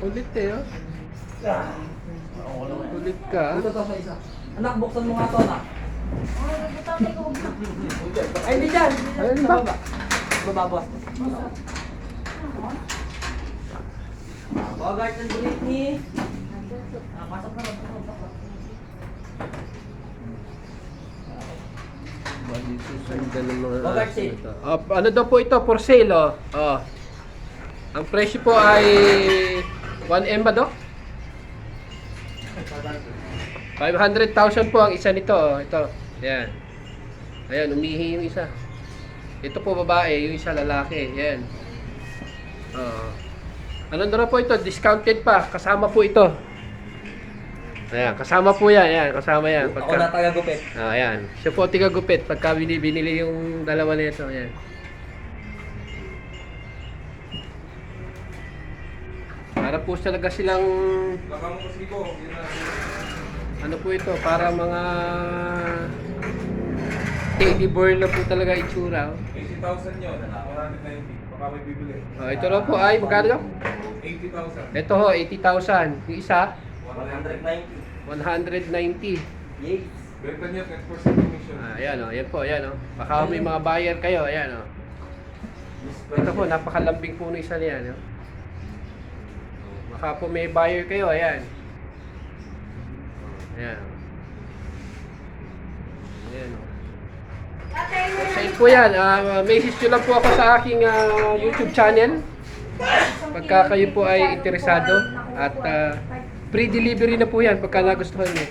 Ulit eh, oh. Ulit ka. Ito to sa isa. Anak, buksan mo nga to, anak. Ay, hindi dyan. Ayun ba? baba. Baba, boss. Bogart ng Britney. Ah, pasok na, pasok na, pasok na. Bali, susundan ng mga Bogart aso sale. Ah, ano daw po ito? For sale, oh. Oh. Ang presyo po ay 1M ba, Dok? 500,000 po ang isa nito. Oh. Ito. Yan. Ayan, umihi yung isa. Ito po babae, yung isa lalaki. Yan. Oh. Ano na po ito? Discounted pa. Kasama po ito. Ayan, kasama po yan. Ayan, kasama yan. Ako na taga-gupit. Ah, ayan. Siya po tiga gupit pagka bini- binili yung dalawa nito. Ayan. Para po talaga silang yun na. ano po ito, para mga teddy bear na po talaga itsura. oh. 80,000 yun, 190. Baka may bibili. Oh, ito na po ay magkano daw? 80,000. Ito ho, 80,000. Yung isa, 190. 190. Yes. Benta niya 10% commission. Ah, ayan oh, ayan po, ayan oh. Baka may mga buyer kayo, ayan oh. Ito po, napakalambing po ng isa niyan. No? Baka po may buyer kayo, ayan. Ayan. Ayan. oh. Sale po yan. Uh, message nyo lang po ako sa aking ah, YouTube channel. Pagka kayo po ay interesado. At ah, free delivery na po yan pagka nagustuhan nyo.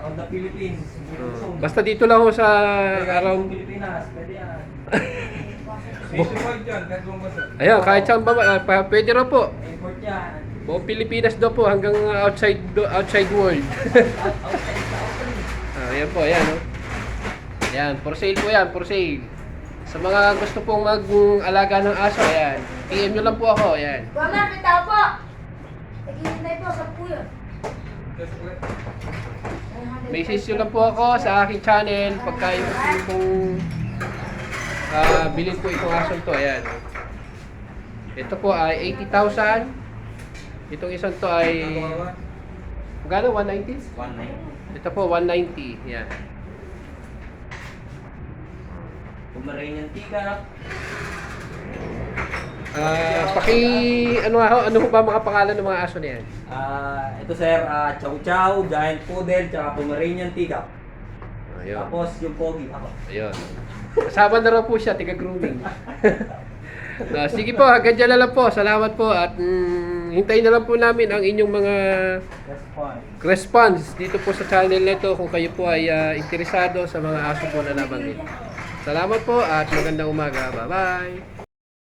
On the Philippines. Oh, Basta dito lang ho sa around... Pilipinas, pwede yan. Nationwide yan, kahit buong bansa. Ayan, kahit saan ba, pa- pwede raw po. Import yan. Buong Pilipinas daw po hanggang outside do- outside world. Ah, ayan po, ayan oh. Ayan, for sale po yan, for sale. Sa mga gusto pong mag-alaga ng aso, ayan. PM nyo lang po ako, ayan. Wala, may tao po. Naghihintay po sa puyo. Message nyo lang po ako sa aking channel pagka yung gusto nyo pong ah, bilhin po itong aso to, ayan. Ito po ay 80,000. Itong isang to ay... Magkano? 190? 190. Ito po, 190. Yan. Pomeranian Tiga. Ah, paki ano ho, ano ho ba mga pangalan ng mga aso na yan? Ah, ito sir, ah, Chow Chow, Giant Poodle, tsaka Pomeranian Tiga. Ayun. Tapos yung Pogi ako. Ayun. Kasama na raw po siya, tiga grooming. Ah, sige po, hanggang dyan na lang po. Salamat po at mm, hintayin na lang po namin ang inyong mga That's fine. response dito po sa channel nito kung kayo po ay ah, interesado sa mga aso po na nabanggit. Salamat po at magandang umaga. Bye-bye!